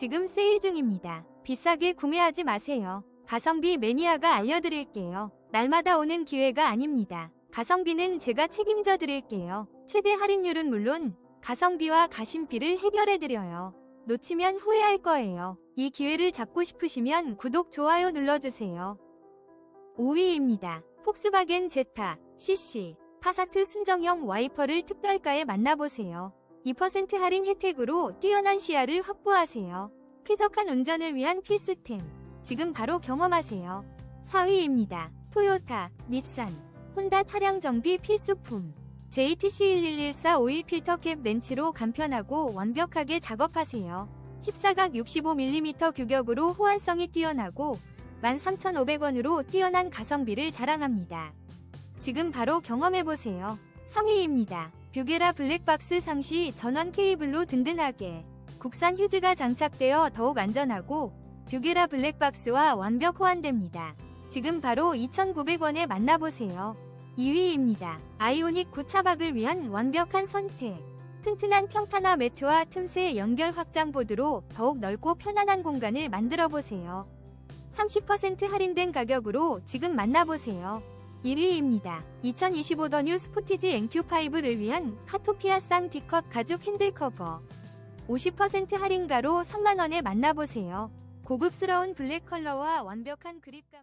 지금 세일 중입니다. 비싸게 구매하지 마세요. 가성비 매니아가 알려드릴게요. 날마다 오는 기회가 아닙니다. 가성비는 제가 책임져 드릴게요. 최대 할인율은 물론 가성비와 가심비를 해결해 드려요. 놓치면 후회할 거예요. 이 기회를 잡고 싶으시면 구독, 좋아요 눌러주세요. 5위입니다. 폭스바겐 제타, CC, 파사트 순정형 와이퍼를 특별가에 만나보세요. 2% 할인 혜택으로 뛰어난 시야를 확보하세요. 쾌적한 운전을 위한 필수템. 지금 바로 경험하세요. 4위입니다. 토요타, 닛산, 혼다 차량 정비 필수품. JTC1114 오일 필터캡 렌치로 간편하고 완벽하게 작업하세요. 14각 65mm 규격으로 호환성이 뛰어나고 13,500원으로 뛰어난 가성비를 자랑합니다. 지금 바로 경험해보세요. 3위입니다. 뷰게라 블랙박스 상시 전원 케이블로 든든하게 국산 휴즈가 장착되어 더욱 안전하고 뷰게라 블랙박스와 완벽 호환됩니다. 지금 바로 2,900원에 만나보세요. 2위입니다. 아이오닉 9차박을 위한 완벽한 선택. 튼튼한 평탄화 매트와 틈새 연결 확장 보드로 더욱 넓고 편안한 공간을 만들어 보세요. 30% 할인된 가격으로 지금 만나보세요. 1위입니다. 2025더 뉴 스포티지 NQ5를 위한 카토피아 쌍디컷 가죽 핸들 커버. 50% 할인가로 3만원에 만나보세요. 고급스러운 블랙 컬러와 완벽한 그립감.